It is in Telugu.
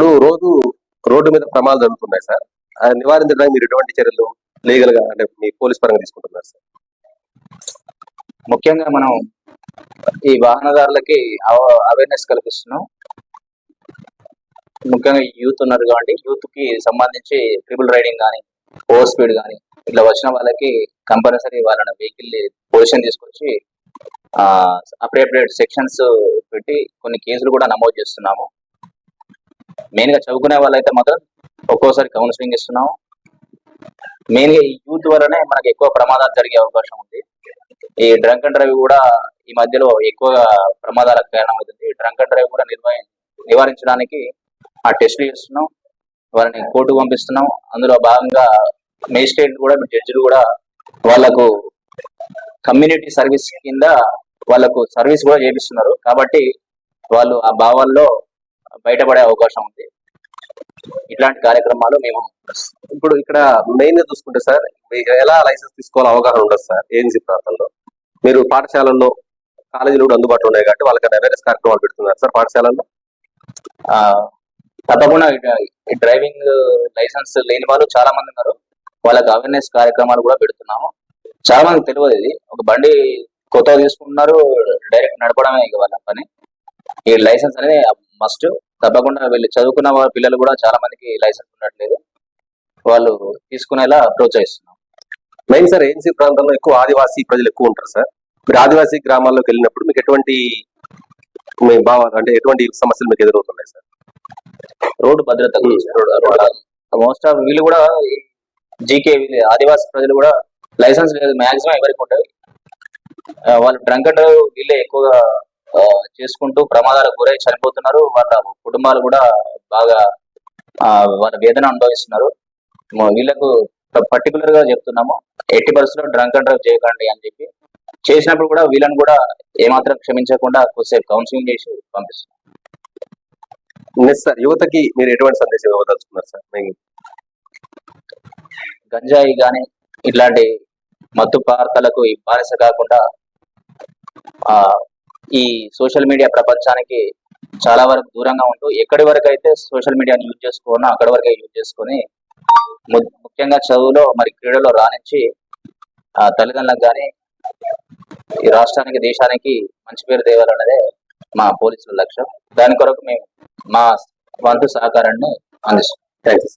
ఇప్పుడు రోజు రోడ్డు మీద ప్రమాదాలు జరుగుతున్నాయి సార్. అది నివారించడానికి మీరు ఎటువంటి చర్యలు లీగల్గా అంటే మీ పోలీస్ పరంగా తీసుకుంటున్నారు సార్? ముఖ్యంగా మనం ఈ వాహనదారులకి అవేర్నెస్ కల్పిస్తున్నాం. ముఖ్యంగా యూత్ ఉన్నారు కాబట్టి యూత్కి సంబంధించి ట్రిపుల్ రైడింగ్ కానీ ఓవర్ స్పీడ్ కానీ ఇట్లా వచ్చిన వాళ్ళకి కంపల్సరీ వాళ్ళని వెహికల్ పొజిషన్ తీసుకొచ్చి అప్రోప్రియేట్ సెక్షన్స్ పెట్టి కొన్ని కేసులు కూడా నమోదు చేస్తున్నాము. మెయిన్గా చదువుకునే వాళ్ళైతే మాత్రం ఒక్కోసారి కౌన్సిలింగ్ ఇస్తున్నాము. మెయిన్గా ఈ యూత్ వల్లనే మనకి ఎక్కువ ప్రమాదాలు జరిగే అవకాశం ఉంది. ఈ డ్రంక్ అండ్ డ్రైవ్ కూడా ఈ మధ్యలో ఎక్కువగా ప్రమాదాలకు కారణమవుతుంది. డ్రంక్ అండ్ డ్రైవ్ కూడా నిర్వహ నివారించడానికి ఆ టెస్టులు చేస్తున్నాం. వాళ్ళని కోర్టు పంపిస్తున్నాం. అందులో భాగంగా మేజిస్ట్రేట్ కూడా జడ్జిలు కూడా వాళ్ళకు కమ్యూనిటీ సర్వీస్ కింద వాళ్ళకు సర్వీస్ కూడా చేపిస్తున్నారు. కాబట్టి వాళ్ళు ఆ భావాల్లో బయటపడే అవకాశం ఉంది. ఇట్లాంటి కార్యక్రమాలు మేము ఇప్పుడు ఇక్కడ మెయిన్గా చూసుకుంటే సార్ ఎలా లైసెన్స్ తీసుకోవాలి అవగాహన ఉండదు సార్ ఏజెన్సీ ప్రాంతంలో. మీరు పాఠశాలల్లో కాలేజీలు కూడా అందుబాటులో ఉన్నాయి కాబట్టి వాళ్ళకి అవేర్నెస్ కార్యక్రమాలు పెడుతున్నారు సార్ పాఠశాలల్లో. తప్పకుండా ఈ డ్రైవింగ్ లైసెన్స్ లేని వాళ్ళు చాలా మంది ఉన్నారు. వాళ్ళకి అవేర్నెస్ కార్యక్రమాలు కూడా పెడుతున్నాము. చాలా మందికి తెలియదు ఇది. ఒక బండి కొత్తగా తీసుకుంటున్నారు డైరెక్ట్ నడపడమే ఇక వాళ్ళ పని. ఈ లైసెన్స్ అనేది మస్ట్ తప్పకుండా వీళ్ళు చదువుకున్న పిల్లలు కూడా చాలా మందికి లైసెన్స్ ఉండట్లేదు. వాళ్ళు తీసుకునేలా ప్రోత్సహిస్తున్నాం మెయిన్ సార్ ఏజెన్సీ ప్రాంతంలో ఎక్కువ ఆదివాసీ ప్రజలు ఎక్కువ ఉంటారు సార్ మీరు ఆదివాసీ గ్రామాల్లోకి వెళ్ళినప్పుడు మీకు ఎటువంటి మీ భావ అంటే ఎటువంటి సమస్యలు మీకు ఎదురవుతున్నాయి సార్ రోడ్డు భద్రత మోస్ట్ ఆఫ్ వీళ్ళు కూడా జీకే ఆదివాసీ ప్రజలు కూడా లైసెన్స్ లేదు. మాక్సిమం ఎవరికి ఉంటుంది వాళ్ళు డ్రంక్ అండ్ వీళ్ళే ఎక్కువగా చేసుకుంటూ ప్రమాదాలకు గురై చనిపోతున్నారు. వాళ్ళ కుటుంబాలు కూడా బాగా వాళ్ళ వేదన అనుభవిస్తున్నారు. వీళ్ళకు పర్టికులర్గా చెప్తున్నాము ఎట్టి పరిస్థితుల్లో డ్రంక్ అండ్ డ్రైవ్ చేయకండి అని చెప్పి చేసినప్పుడు కూడా వీళ్ళని కూడా ఏమాత్రం క్షమించకుండా కొద్దిసేపు కౌన్సిలింగ్ చేసి పంపిస్తున్నాం. నెక్స్ట్ సార్ యువతకి మీరు ఎటువంటి సందేశం ఇవ్వదలుచుకున్నారు సార్? గంజాయి గాని ఇట్లాంటి మత్తు పదార్థాలకు ఈ బానిస కాకుండా ఆ ఈ సోషల్ మీడియా ప్రపంచానికి చాలా వరకు దూరంగా ఉంటూ ఎక్కడి వరకు అయితే సోషల్ మీడియాని యూజ్ చేసుకోనో అక్కడి వరకే యూజ్ చేసుకొని ము- ముఖ్యంగా చదువులో మరి క్రీడలో రాణించి ఆ తల్లిదండ్రులకు కానీ ఈ రాష్ట్రానికి దేశానికి మంచి పేరు తేవాలన్నదే మా పోలీసుల లక్ష్యం. దాని కొరకు మేము మా వంతు సహకారాన్ని అందిస్తాం థ్యాంక్ యూ